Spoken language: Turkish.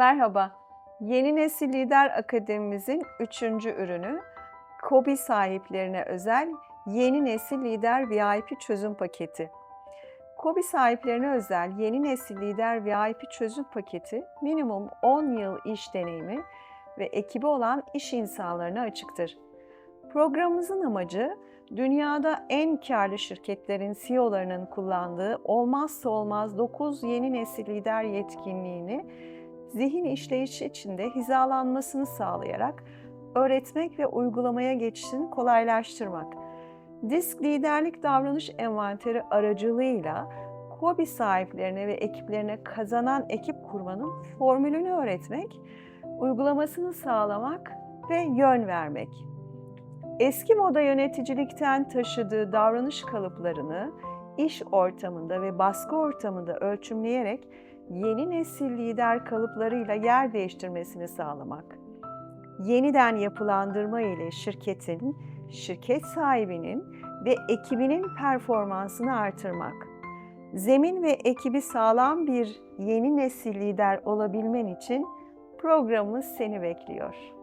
Merhaba, Yeni Nesil Lider Akademimizin üçüncü ürünü, KOBİ sahiplerine özel Yeni Nesil Lider VIP çözüm paketi. KOBİ sahiplerine özel Yeni Nesil Lider VIP çözüm paketi, minimum 10 yıl iş deneyimi ve ekibi olan iş insanlarına açıktır. Programımızın amacı, dünyada en karlı şirketlerin CEO'larının kullandığı olmazsa olmaz 9 yeni nesil lider yetkinliğini zihin işleyişi içinde hizalanmasını sağlayarak öğretmek ve uygulamaya geçişini kolaylaştırmak. Disk liderlik davranış envanteri aracılığıyla KOBİ sahiplerine ve ekiplerine kazanan ekip kurmanın formülünü öğretmek, uygulamasını sağlamak ve yön vermek. Eski moda yöneticilikten taşıdığı davranış kalıplarını iş ortamında ve baskı ortamında ölçümleyerek yeni nesil lider kalıplarıyla yer değiştirmesini sağlamak. Yeniden yapılandırma ile şirketin, şirket sahibinin ve ekibinin performansını artırmak. Zemin ve ekibi sağlam bir yeni nesil lider olabilmen için programımız seni bekliyor.